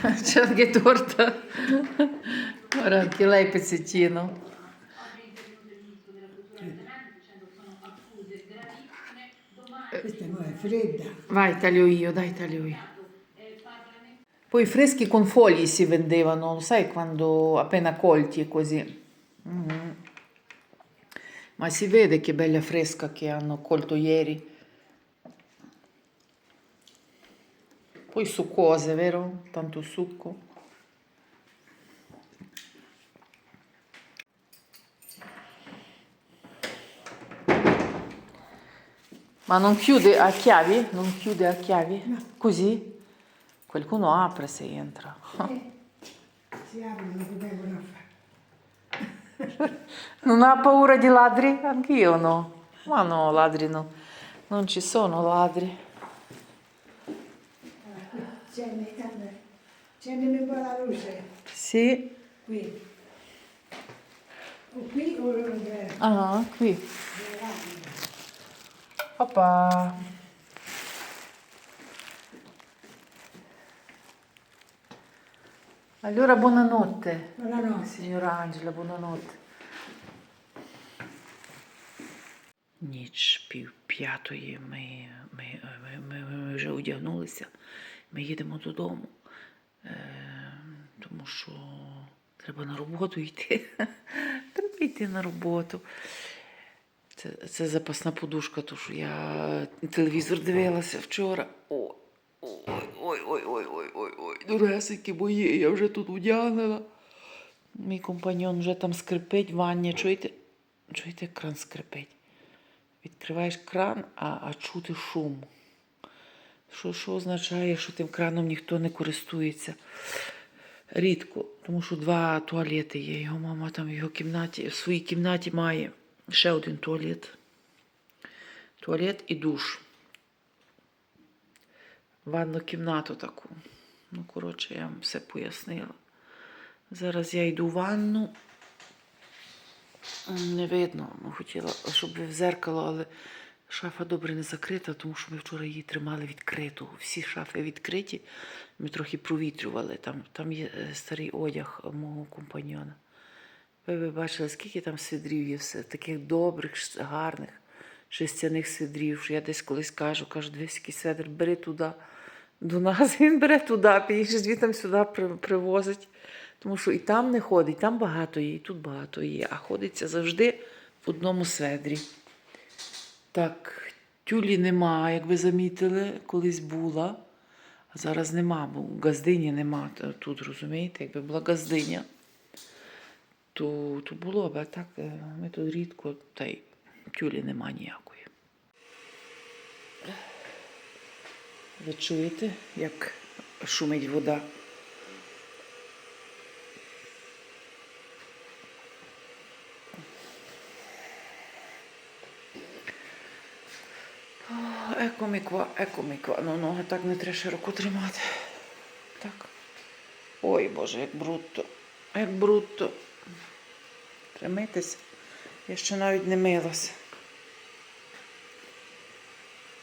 C'è anche torta. Ora anche lei pezzettino. Questa no è fredda. Vai, taglio io, dai, taglio io. Poi i freschi con fogli si vendevano, lo sai, quando appena colti così. Mhm. Ma si vede che bella fresca che hanno colto ieri. Poi succose, vero? Tanto succo. Ma non chiude a chiavi? Non chiude a chiavi? No. Così? Qualcuno apre se entra. Eh, si aprono, non devono fare. Non ha paura di ladri? Anch'io no. Ma no, ladri no. Non ci sono ladri. Accendimi un po' la luce. Sì. Qui. O qui o dove? Ah, qui. Papà. Allora buonanotte. Buonanotte. Signora Angela, buonanotte. Ніч пів п'ятої ми, ми, ми, ми, ми вже одягнулися. Ми їдемо додому, е, тому що треба на роботу йти. треба йти на роботу. Це, це запасна подушка, тому що я телевізор дивилася вчора. Ой, ой, ой, ой, ой, ой, ой, ой, мої, я вже тут одягнена. Мій компаньон вже там скрипить, вання. Чуєте? Чуєте, кран скрипить? Відкриваєш кран, а, а чути шум. Що, що означає, що тим краном ніхто не користується? Рідко, тому що два туалети є. Його мама там в його кімнаті, в своїй кімнаті має ще один туалет. Туалет і душ. Ванну кімнату таку. Ну, коротше, я вам все пояснила. Зараз я йду в ванну. Не видно, ну, хотіла, щоб в зеркало, але шафа добре не закрита, тому що ми вчора її тримали відкриту. Всі шафи відкриті. Ми трохи провітрювали. Там, там є е, старий одяг мого компаньйона. Ви б бачили, скільки там свідрів є все, таких добрих, гарних, шестяних свідрів. що Я десь колись кажу, кажу, дивись, який сведер, бери туди до нас. Він бере туди, підійшли звідти сюди привозить. Тому що і там не ходить, там багато є, і тут багато є, а ходиться завжди в одному сведрі. Так, тюлі нема, як ви замітили, колись була, а зараз нема, бо газдині нема тут, розумієте? Якби була газдиня, то, то було б, а так е, ми тут рідко, та й тюлі нема ніякої. Ви чуєте, як шумить вода? Екоміква, екоміква. Ну, ноги так не треба широко тримати. Так. Ой, Боже, як брудто. Як брудто. Тримайтеся. Я ще навіть не милася.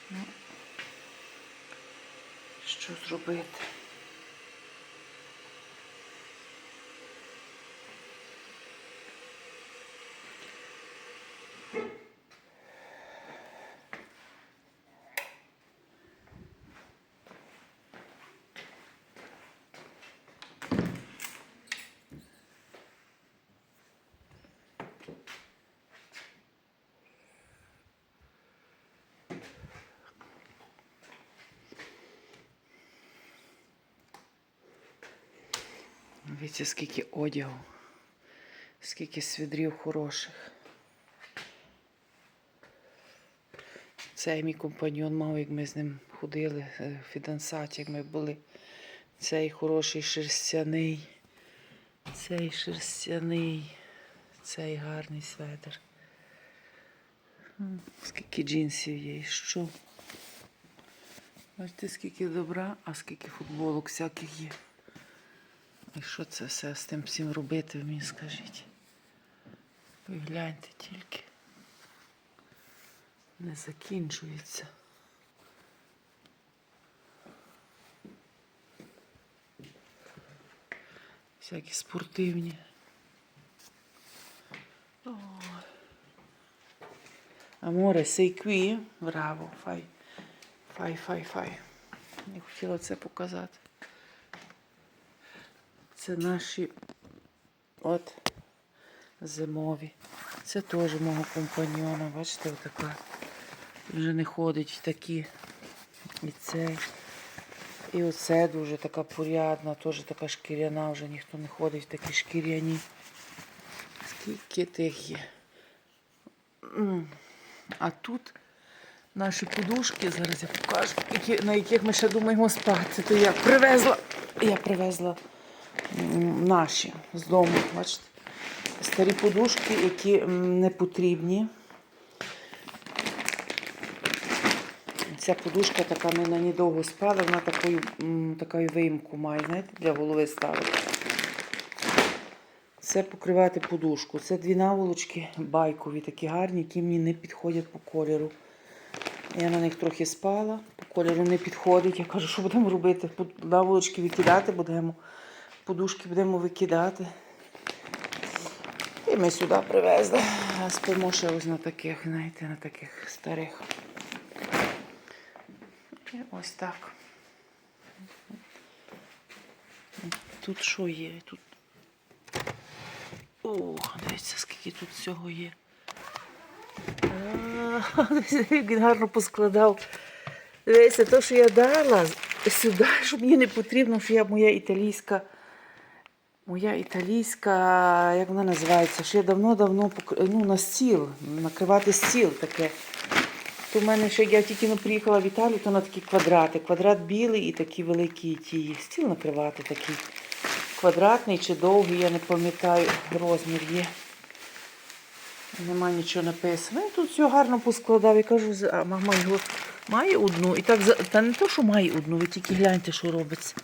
Ну, що зробити? Дивіться, скільки одягу, скільки свідрів хороших. Цей мій компаньон мав, як ми з ним ходили е, в Фідансаті, як ми були. Цей хороший шерстяний, цей шерстяний, цей гарний светр. Скільки джинсів є, і що? Бачите, скільки добра, а скільки футболок всяких є. І що це все з тим всім робити, мені скажіть? Ви гляньте тільки. Не закінчується. Всякі спортивні. Ой. Amore, sei qui? Браво, фай. Фай, фай, фай. Я хотіла це показати. Це наші от зимові. Це теж мого компаньйона. Бачите, отака. Вже не ходить в такі. І цей. І оце дуже така порядна, теж така шкіряна, вже ніхто не ходить в такі шкіряні. Скільки тих є. А тут наші подушки, зараз я покажу, на яких ми ще думаємо спати. То я привезла, я привезла наші з дому, бачите. Старі подушки, які не потрібні. Ця подушка така, ми на ній довго спали, вона такою, такою виїмку має, знаєте, для голови ставити. Це покривати подушку. Це дві наволочки байкові, такі гарні, які мені не підходять по кольору. Я на них трохи спала, по кольору не підходить. Я кажу, що будемо робити? Наволочки викидати будемо, подушки будемо викидати. І ми сюди привезли. А спимо ще ось на таких, знаєте, на таких старих. І ось так. Тут що є? Тут. О, дивіться, скільки тут всього є. Як гарно поскладав. Дивіться, то, що я дала сюди, щоб мені не потрібно, що я моя італійська. Моя італійська, як вона називається, що я давно-давно ну, на стіл, накривати стіл таке. То в мене ще я тільки не приїхала в Італію, то на такі квадрати. Квадрат білий і такі великі ті. Стіл накривати такий. Квадратний чи довгий, я не пам'ятаю, розмір є. Нема нічого написано. Він тут все гарно поскладав. Я кажу, а мама його має одну. І так, та не то, що має одну, ви тільки гляньте, що робиться.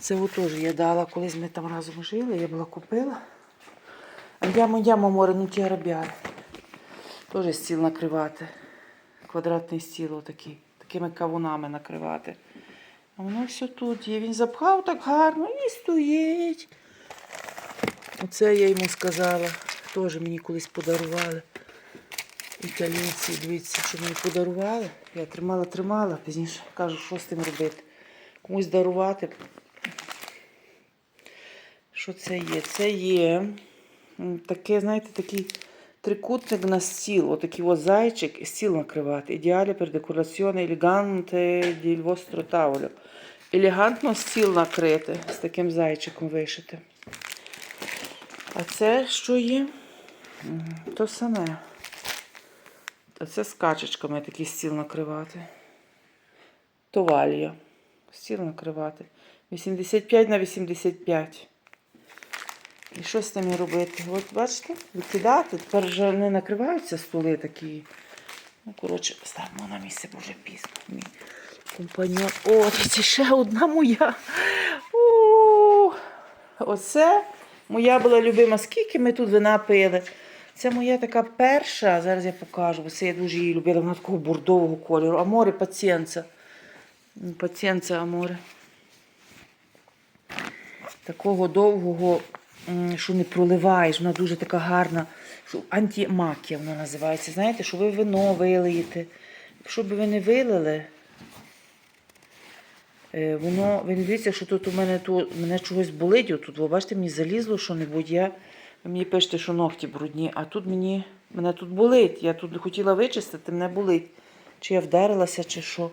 Це теж я дала, колись ми там разом жили, я була купила. Andiamo, andiamo, amore, non ti arrabbiare. Теж стіл накривати. Квадратний стіл отакий, такими кавунами накривати. А воно все тут є. Він запхав так гарно і стоїть. Оце я йому сказала. Теж мені колись подарували. Італійці, дивіться, що мені подарували. Я тримала, тримала, пізніше кажу, що з тим робити. Комусь дарувати. Що це є? Це є таке, знаєте, такий трикутник на стіл. Отакий ось зайчик стіл накривати. Ідеалі per decorazione elegante del vostro tavolo. Елегантно стіл накрити з таким зайчиком вишити. А це що є? То саме. А це з качечками такий стіл накривати. Товалія. Стіл накривати. 85 на 85. І що з ними робити? От бачите, викидати. Тепер вже не накриваються столи такі. Ну, коротше, ставимо на місце, вже пізно. Компаньон. О, це ще одна моя. У, Оце моя була любима. Скільки ми тут вина пили. Це моя така перша, зараз я покажу, бо це я дуже її любила. Вона такого бордового кольору. Аморе пацієнца. Пацієнца аморе. Такого довгого, що не проливаєш, вона дуже така гарна. Що антимакія вона називається. Знаєте, що ви вино вилиєте. Якщо б ви не вилили, е, воно, ви не дивіться, що тут у мене тут, мене чогось болить. Отут, ви бачите, мені залізло що-небудь. Я, мені пишете, що ногті брудні, а тут мені, мене тут болить. Я тут хотіла вичистити, мене болить. Чи я вдарилася, чи що.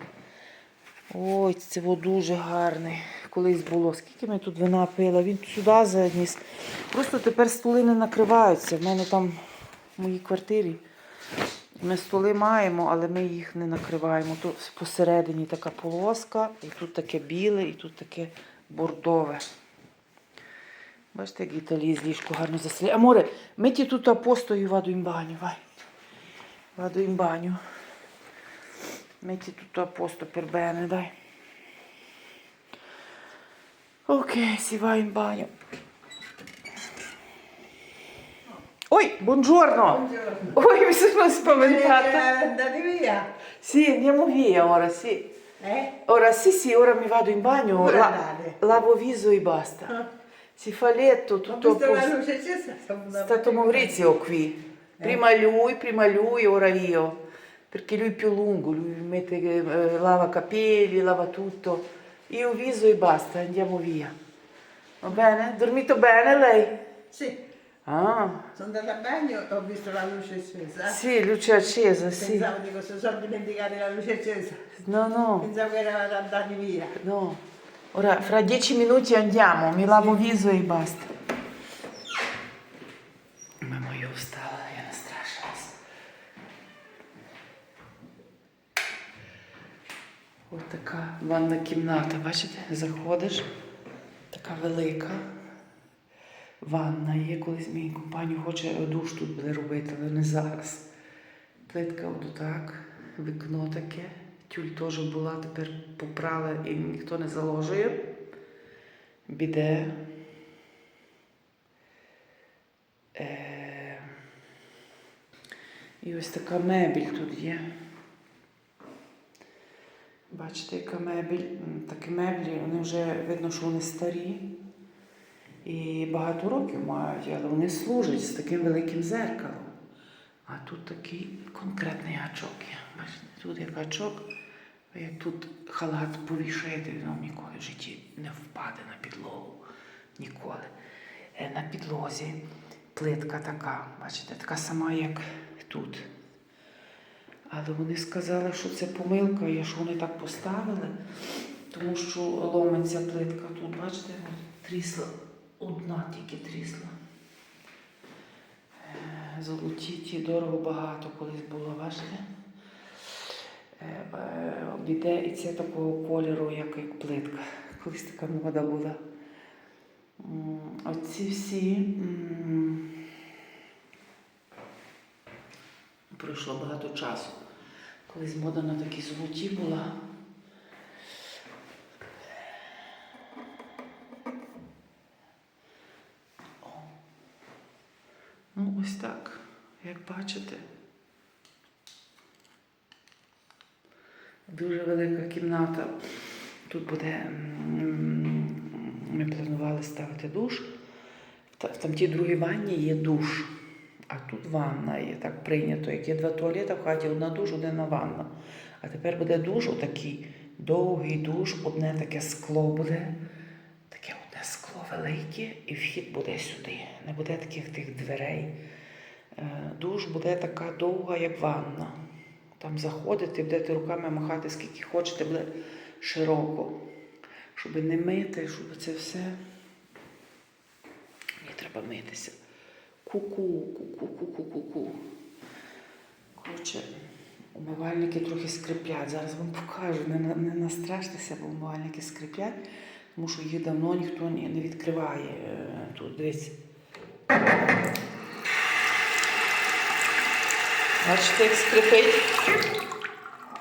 Ой, це дуже гарний. Колись було. Скільки ми тут вина пила? Він сюди заніс. Просто тепер столи не накриваються. В мене там в моїй квартирі. Ми столи маємо, але ми їх не накриваємо. Тут посередині така полоска, і тут таке біле, і тут таке бордове. Бачите, як італії з ліжку гарно заслі. Аморе, metti tutto a posto io vado in bagno, vai. Vado in bagno. Metti tutto a posto per bene, dai. Ok, si va in bagno. Oi, buongiorno. Oi, mi sono spaventata. Andate via. Sì, andiamo via ora, sì. Eh? Ora sì, sì, ora mi vado in bagno, Ora la- andate. lavo viso e basta. Si fa letto tutto a posto. luce accesa. È stato Maurizio qui. Prima lui, prima lui, ora io. Perché lui è più lungo, lui mette, eh, lava capelli, lava tutto. Io viso e basta, andiamo via. Va bene? Dormito bene lei? Sì, Ah, sono andata a bagno e ho visto la luce accesa. sì, luce accesa, sì. Pensavo di questo sono dimenticati la luce accesa. No, no, Pensavo che eravate andati via. no. Ora, fra dieci minuti andiamo, mi lavo viso e basta. Мама я устала, я настрашилась. Ось така ванна кімната, бачите, заходиш, така велика. Ванна є, колись мій компанію хоче душ тут буде робити, але не зараз. Плитка отак, вікно таке. Тюль теж була, тепер поправили і ніхто не заложує. Біде. Е... І ось така мебіль тут є. Бачите, яка мебіль. Такі меблі, вони вже видно, що вони старі. І багато років мають, але вони служать з таким великим зеркалом. А тут такий конкретний гачок є. Бачите, тут є гачок, ви тут халат повішаєте, він ніколи в житті не впаде на підлогу. Ніколи. Е, На підлозі плитка така, бачите, така сама, як тут. Але вони сказали, що це помилка, є, що вони так поставили, тому що ломиться плитка тут, бачите, трісла, одна тільки трісла. Е, Золоті ті дорого багато колись було, бачите? Е, е, Біде і це такого кольору, як, як плитка. Колись така мода була. Оці всі. Пройшло багато часу. Колись мода на такі золоті була. Ну, ось так, як бачите. Дуже велика кімната. Тут буде. Ми планували ставити душ. В там тій другій ванні є душ. А тут ванна є так прийнято. Як є два туалети в хаті, одна душ, одна ванна. А тепер буде душ, отакий довгий душ, одне таке скло буде. Таке одне скло велике, і вхід буде сюди. Не буде таких тих дверей. Е, Душ буде така довга, як ванна. Там заходити, будете руками махати скільки хочете, буде широко. Щоб не мити, щоб це все. Мені треба митися. Ку-ку, ку-ку, ку-ку, ку-ку. Коротше, умивальники трохи скриплять. Зараз вам покажу. Не, не настраштеся, бо умивальники скриплять, тому що їх давно ніхто не, відкриває. Е, Тут дивіться. Бачите, як скрипить?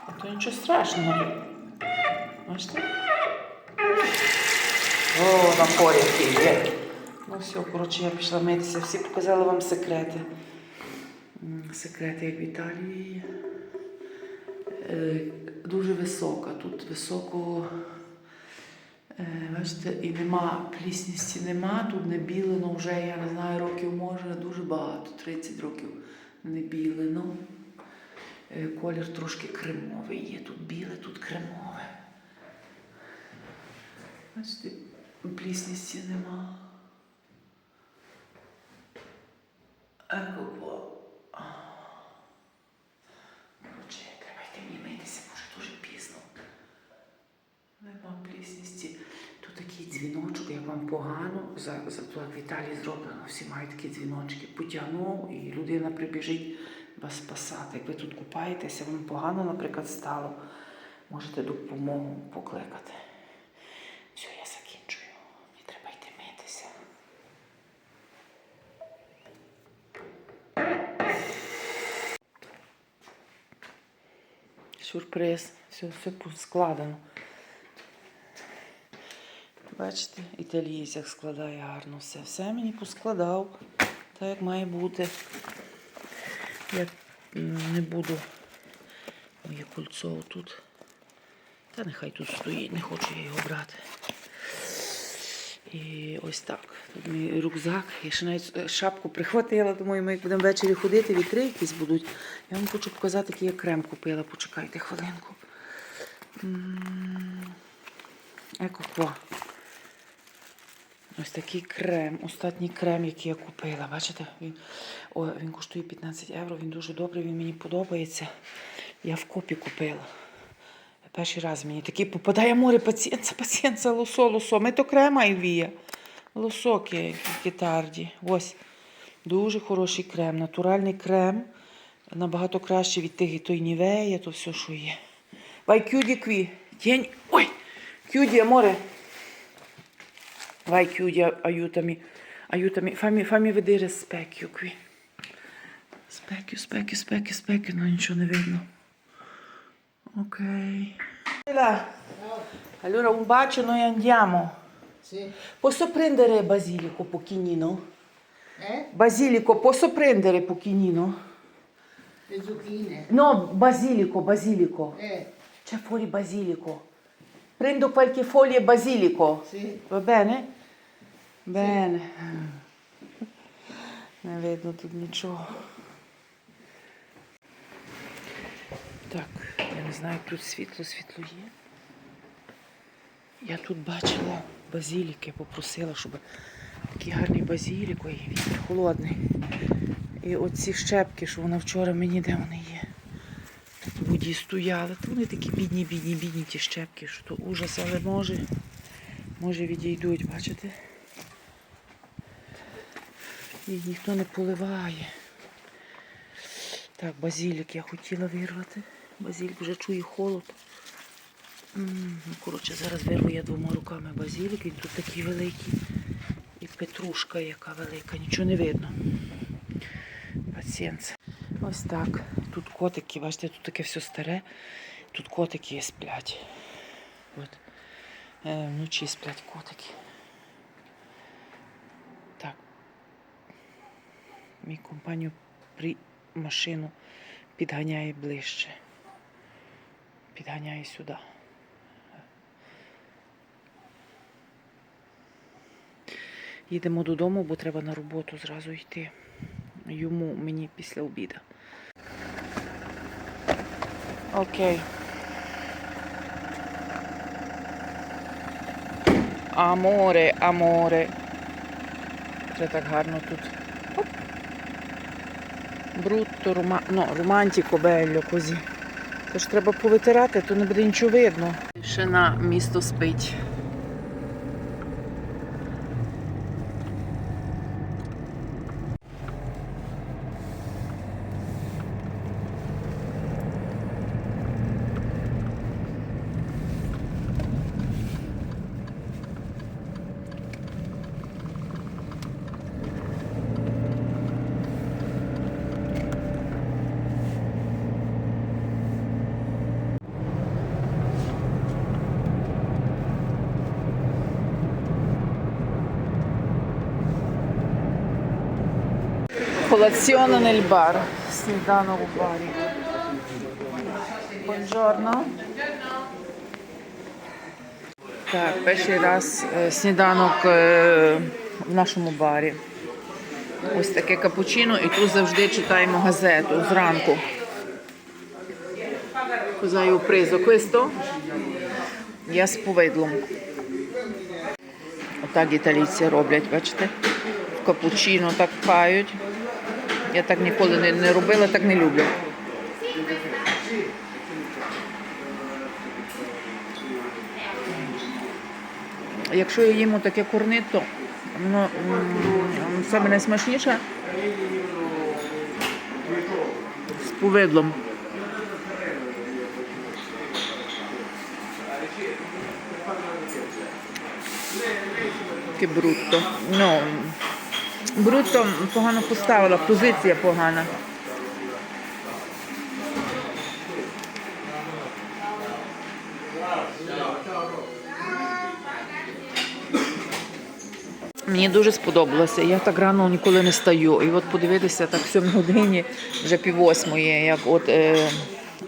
А то нічого страшного. Бачите? О, напор який є. Ну все, коротше, я пішла митися. Всі показали вам секрети. Секрети, як в Італії. Е, Дуже висока. Тут високо. е, Бачите, і нема плісністі нема, тут не білено вже, я не знаю, років може дуже багато, 30 років не біле. ну Колір трошки кремовий є. Тут біле, тут кремове. Бачите, плісністі нема. Еко. Коротше, треба йти мені митися, може дуже пізно. Нема плісністі. Такий як вам погано, за, за то, як в Італії зроблено, всі мають такі дзвіночки. Потягнув і людина прибіжить вас спасати. Як ви тут купаєтеся, вам погано, наприклад, стало, можете допомогу покликати. Все, я закінчую. Мені треба йти митися. Сюрприз. Все, все складено. Бачите, італієць як складає гарно все. Все мені поскладав, так як має бути. Я не буду моє кольцо тут. Та нехай тут стоїть, не хочу я його брати. І ось так. Тут мій рюкзак. Я ще навіть е, шапку прихватила. Думаю, ми як будемо ввечері ходити, вітри якісь будуть. Я вам хочу показати, який я крем купила. Почекайте хвилинку. Екоква. Ось такий крем, останній крем, який я купила. Бачите, він, о, він коштує 15 євро, він дуже добрий, він мені подобається. Я в копі купила. Перший раз мені такий попадає море пацієнта, пацієнта, лосо, лосо. Ми то крема і вія. Лосоки китарді. Ось. Дуже хороший крем. Натуральний крем. Набагато краще від тих і той нівея, то все, що є. Vai chiudi qui. Tieni. Ой! Chiudi, amore. Vai, chiudi, aiutami, aiutami, fammi, fammi vedere specchio qui. Specchio, specchio, specchio, specchio, non ce ne vedo. Ok. Allora un bacio noi andiamo. Sì. Posso prendere basilico pochino? Eh? Basilico, posso prendere pochino? Le zucchine. No, basilico, basilico. Eh. C'è fuori basilico. Prendo qualche foglia basilico. sì. Va bene? Bene. Не видно тут нічого. Так, я не знаю, тут світло, світло є. Я тут бачила базіліки, попросила, щоб такий гарний базілік, ой, вітер холодний. І оці щепки, що вона вчора мені, де вони є. Воді стояли. То вони такі бідні, бідні, бідні ті щепки, що то ужас, але може, може відійдуть, бачите? Їх ніхто не поливає. Так, базілік я хотіла вирвати. Базілік вже чує холод. Коротше, зараз вирву я двома руками базілік, він тут такий великий. І петрушка яка велика, нічого не видно. Пацієнт. Ось так. Тут котики, бачите, тут таке все старе. Тут котики сплять. От. Е, вночі сплять котики. Так. Мій компанію при машину підганяє ближче. Підганяє сюди. Їдемо додому, бо треба на роботу зразу йти. Йому мені після обіду. Окей. Аморе, аморе. Це так гарно тут. Оп. Брутто, рума... ну, романтико белло козі. Тож треба повитирати, то не буде нічого видно. Ще на місто спить. Colazione nel bar. Сніданок у барі. Buongiorno. Так, перший раз е, сніданок е, в нашому барі. Ось таке капучино, і тут завжди читаємо газету зранку. Ho preso? Questo? Я з повидлом. Отак італійці роблять, бачите? В капучино так пають. Я так ніколи не, не робила, так не люблю. Якщо я їм таке корнито, воно м, саме найсмачніше з повидлом. Таке брутто. Ну, брутто погано поставила, позиція погана. Мені дуже сподобалося. Я так рано ніколи не стаю. І от подивитися так в 7 годині, вже пів восьмої, як от е,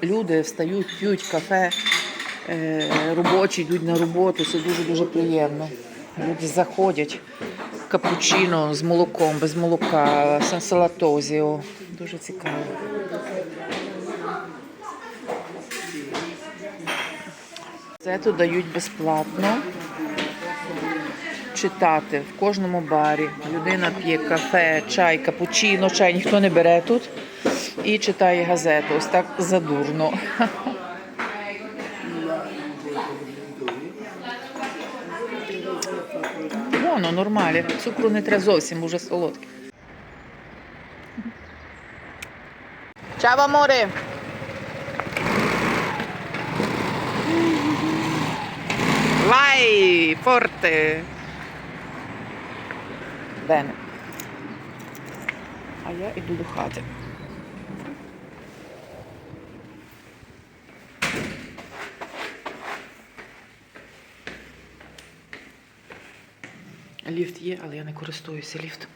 люди встають, п'ють кафе, е, робочі йдуть на роботу. Це дуже дуже приємно. Люди заходять. Капучино з молоком, без молока, сенсалатозі. Дуже цікаво. Це тут дають безплатно читати в кожному барі. Людина п'є кафе, чай, капучино, чай ніхто не бере тут і читає газету. Ось так задурно. Воно нормально. Цукру не треба зовсім, уже солодке. Ciao amore. Vai, forte. Bene. А я йду до хати. Ліфт є, але я не користуюся ліфтом.